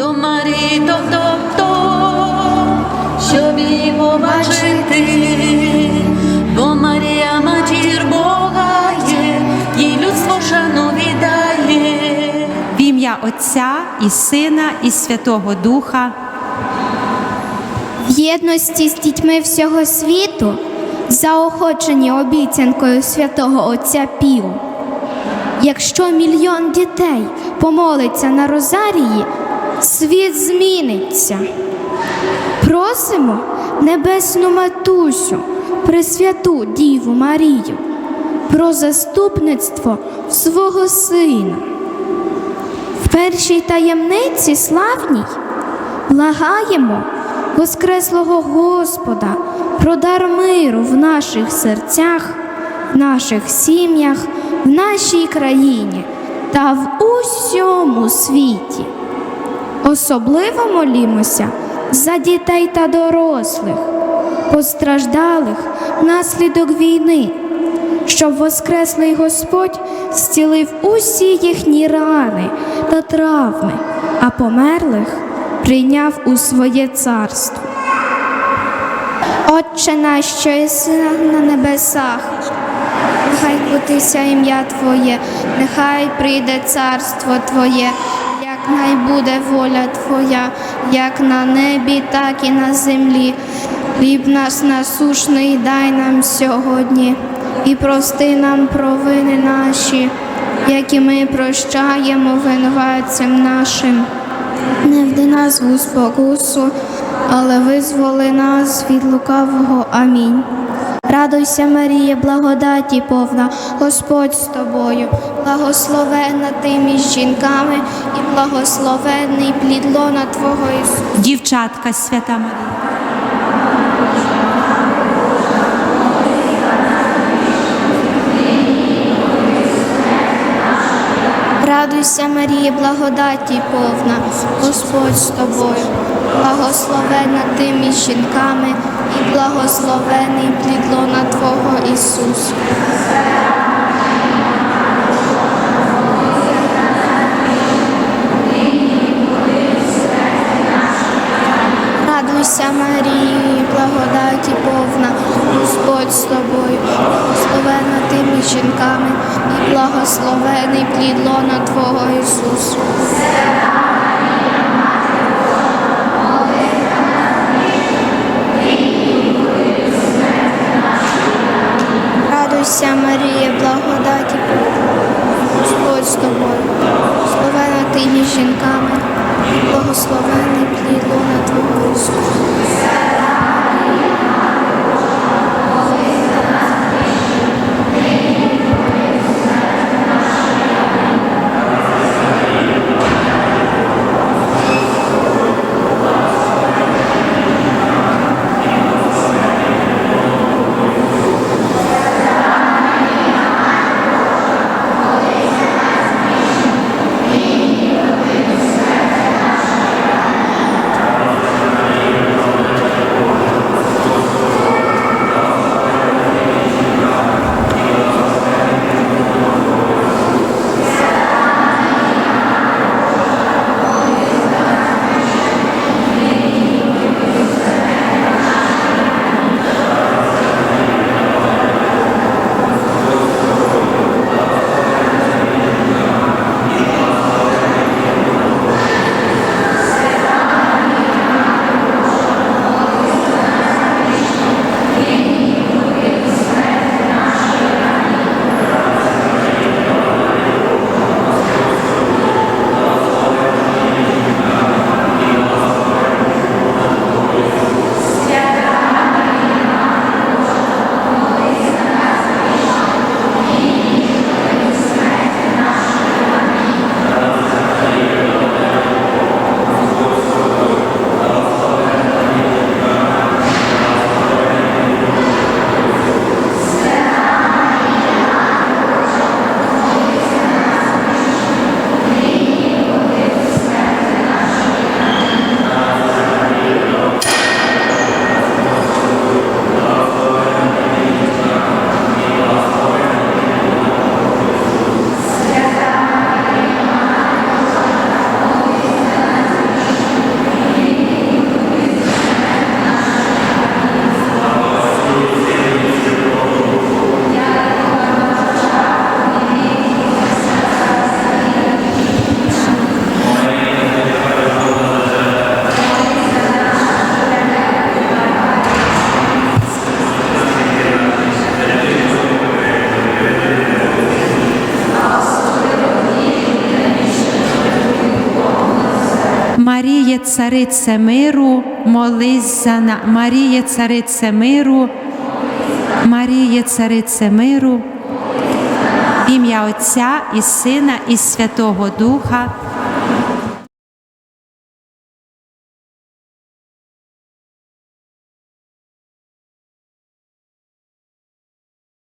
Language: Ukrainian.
до Марії, то-то-то, щоб її побачити, бо Марія матір Бога є, їй людство шану віддає. В ім'я Отця і Сина, і Святого Духа. В єдності з дітьми всього світу, заохочені обіцянкою святого Отця Піу. Якщо мільйон дітей помолиться на Розарії, світ зміниться. Просимо небесну матусю, Пресвяту Діву Марію, про заступництво свого сина. В першій таємниці славній Благаємо Воскреслого Господа про дар миру в наших серцях, в наших сім'ях, в нашій країні та в усьому світі. Особливо молімося за дітей та дорослих, постраждалих внаслідок війни, щоб Воскреслий Господь зцілив усі їхні рани та травми, а померлих прийняв у своє царство. Отче наш, що єси на небесах, нехай будеться ім'я Твоє, нехай прийде царство Твоє, най буде воля Твоя, як на небі, так і на землі. Хліб наш насушний дай нам сьогодні, і прости нам провини наші, як і ми прощаємо винуватцям нашим. Не вди нас у спокусу, але визволи нас від лукавого. Амінь. Радуйся, Марія, благодаті повна, Господь з тобою, благословенна ти між жінками, і благословенний плід лона Твого Ісуса. Дівчатка свята Марія. Радуйся, Марія, благодаті повна, Господь з тобою, благословенна ти між жінками, і благословений плід лона Твого Ісус. Радуйся, Марії, благодаті повна, Господь з тобою, між жінками, і благословений плід лона Твого Ісус. Радуйся, Марія, благодаті Господь з тобою, благословена ти між жінками, і благословений плід лона Твого Ісус. Царице миру, молись за на Маріє, царице миру, Маріє, царице миру, ім'я Отця і Сина, і Святого Духа.